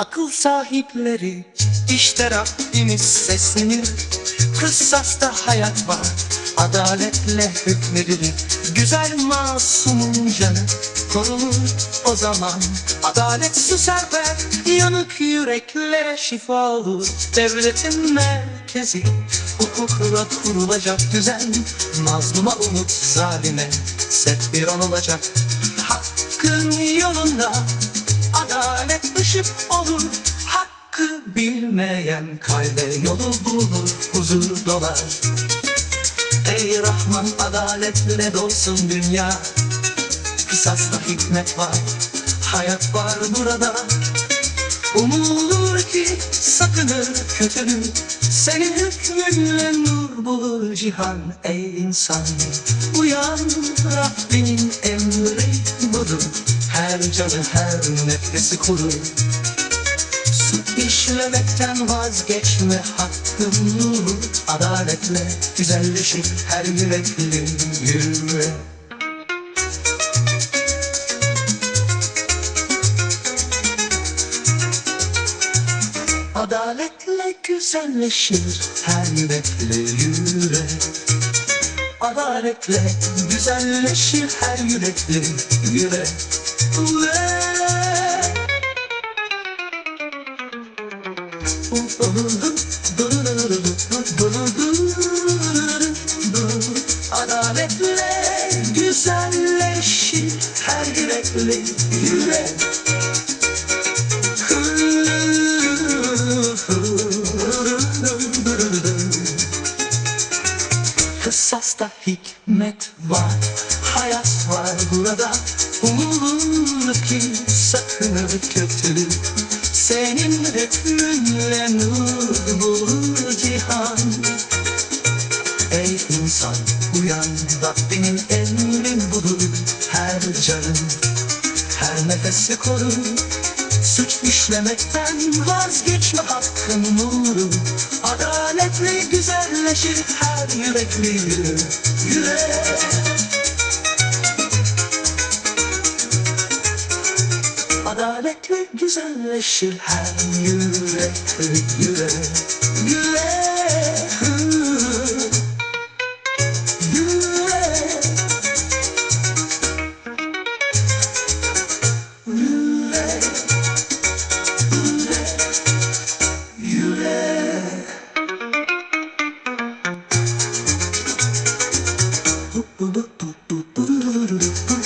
akıl sahipleri işte Rabbimiz seslenir Kıssasta hayat var adaletle hükmedilir. Güzel masumun canı korunur o zaman. Adalet su serper yanık yüreklere şifa olur. Devletin merkezi hukukla kurulacak düzen. Mazluma umut zalime set bir an olacak. Hakkın yolunda ışık olur. Hakkı bilmeyen kalbe yolu bulur Huzur dolar. Ey Rahman adaletle dolsun dünya. Kısasla hikmet var Hayat var burada. Umulur ki sakınır kötülük Senin hükmünle nur bulur cihan ey insan. Uyan Rabbinin emri budur Her canı her nefesi korur Suç işlemekten vazgeçme hakkın nuru. Adaletle güzelleşir her yürekli yürü Adaletle güzelleşir her yürekli yürek Adaletle güzelleşir her yürekli yürek Adaletle güzelleşir her yürekli yürek Kısasta hikmet var, hayat var burada. Umulur ki sakınır kötülük Senin hükmünle nur bulur cihan. Ey insan uyan Rabbinin emrin budur Her canın. Her nefesi korur Suç işlemekten vazgeçme hakkın nuru Adaletle güzelleşir her yürekli yürek Adaletle güzelleşir her yürekli yürek Yürek do do do